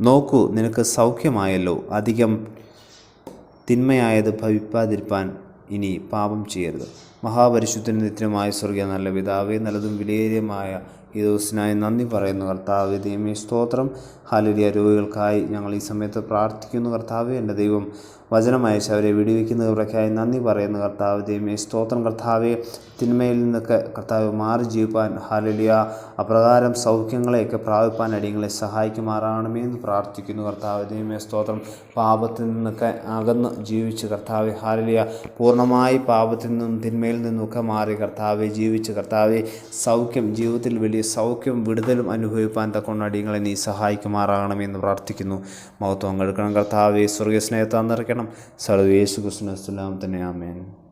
നോക്കൂ നിനക്ക് സൗഖ്യമായല്ലോ. അധികം തിന്മയായത് ഭവിപ്പാതിരിപ്പാൻ ഇനി പാപം ചെയ്യരുത്. മഹാപരിശുദ്ധന് നിത്യമായ സ്വർഗീയ നല്ല പിതാവേ നല്ലതും വിലയേറിയമായ ഈ ദിവസത്തിനായി നന്ദി പറയുന്നു കർത്താവ്. ദൈവമേ സ്തോത്രം. ഹാലരിയ രോഗികൾക്കായി ഞങ്ങൾ ഈ സമയത്ത് പ്രാർത്ഥിക്കുന്നു കർത്താവ്. എന്റെ ദൈവം വചനം അയച്ച് അവരെ വെടിവെക്കുന്നവർക്കായി നന്ദി പറയുന്നു കർത്താവ്. ദൈവമേ സ്തോത്രം കർത്താവെ. തിന്മയിൽ നിന്നൊക്കെ കർത്താവ് മാറി ജീവിപ്പാൻ ഹാലലിയ അപ്രകാരം സൗഖ്യങ്ങളെയൊക്കെ പ്രാപിപ്പാൻ അടിയങ്ങളെ സഹായിക്കുമാറാണമേ എന്ന് പ്രാർത്ഥിക്കുന്നു കർത്താവ്. ദൈവമേ സ്തോത്രം. പാപത്തിൽ നിന്നൊക്കെ അകന്ന് ജീവിച്ച് കർത്താവ് ഹാലലിയ പൂർണമായി പാപത്തിൽ നിന്നും തിന്മയിൽ നിന്നൊക്കെ മാറി കർത്താവെ ജീവിച്ച് കർത്താവെ. സൗഖ്യം ജീവിതത്തിൽ വലിയ സൗഖ്യം വിടുതലും അനുഭവിപ്പാൻ തക്കൊണ്ട് അടിയങ്ങളെ നീ സഹായിക്കുമാറാകണമെന്ന് പ്രാർത്ഥിക്കുന്നു. മഹത്വം കെടുക്കണം കർത്താവെ സ്വർഗീയ സ്നേഹത്താൻ നിറയ്ക്കണം സർവേശു കൃഷ്ണസ്ലാം തന്നെ ആമേൻ.